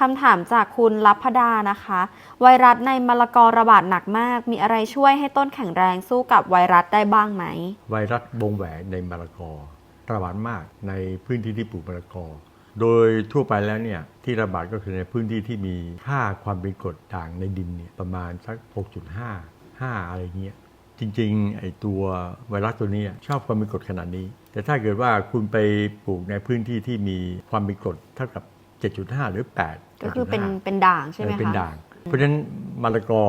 คำถามจากคุณลัพพดานะคะ ไวรัสในมะละกอระบาดหนักมาก มีอะไรช่วยให้ต้นแข็งแรงสู้กับไวรัสได้บ้างไหม ไวรัสวงแหวนในมะละกอ ระบาดมากในพื้นที่ที่ปลูกมะละกอ โดยทั่วไปแล้วเนี่ยที่ระบาดก็คือในพื้นที่ที่มีค่าความเป็นกรดด่างในดินเนี่ยประมาณสัก 6.5 5 อะไรเงี้ยจริงๆไอตัวไวรัสตัวนี้ชอบความเป็นกรดขนาดนี้ แต่ถ้าเกิดว่าคุณไปปลูกในพื้นที่ที่มีความเป็นกรดเท่ากับ 7.5 หรือ 8 ก็คือเป็น8.5เป็นด่างใช่ไหมเออคะเป็นด่าง เพราะฉะนั้นมะละกอ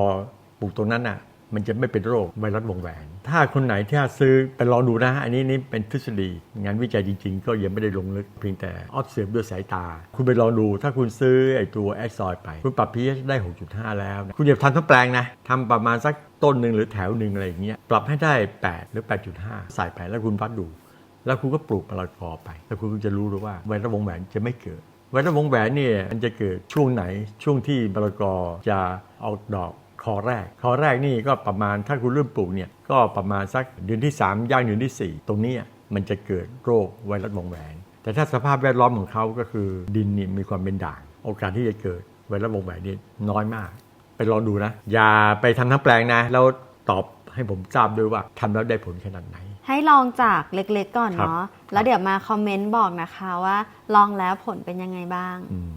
ปลูกตรงนั้นน่ะมันจะไม่เป็นโรคไวรัสวงแหวน ถ้าคนไหนที่ซื้อไปลองดูนะ อันนี้นี่เป็นทฤษฎี งานวิจัยจริง ๆ ก็ยังไม่ได้ลงลึกเพียงแต่ออฟเซฟด้วยสายตา คุณไปลองดู ถ้าคุณซื้อไอ้ตัวแอดซอยไป คุณปรับ pH ได้ 6.5 แล้วนะคุณอย่าทำทั้งแปลงนะทำประมาณสักต้นหนึ่งหรือแถวหนึ่งอะไรอย่างเงี้ย ปรับให้ได้ 8 หรือ 8.5 ใส่ไปแล้วคุณวัดดู แล้วคุณก็ปลูกมะละกอไป แล้วคุณก็จะรู้เลยว่าไวรัสวงแหวนจะไม่เกิด ไวรัสวงแหวนเนี่ยมันจะเกิดช่วงไหนช่วงที่มะละกอจะออกดอกคอแรกคอแรกนี่ก็ประมาณถ้าคุณเริ่มปลูกเนี่ยก็ประมาณสักเดือนที่ 3 ย่างเดือนที่ 4 ตรงนี้มันจะเกิดโรคไวรัสวงแหวน แต่ถ้าสภาพแวดล้อมของเขาก็คือดินนี่มีความเป็นด่าง โอกาสที่จะเกิดไวรัสวงแหวนนี่น้อยมาก ไปลองดูนะ อย่าไปทำทั้งแปลงนะแล้วตอบให้ผมทราบด้วยว่าทำแล้วได้ผลขนาดไหน ให้ลองจากเล็กๆก่อนครับเนาะแล้วเดี๋ยวมาคอมเมนต์บอกนะคะว่า ลองแล้วผลเป็นยังไงบ้าง อืม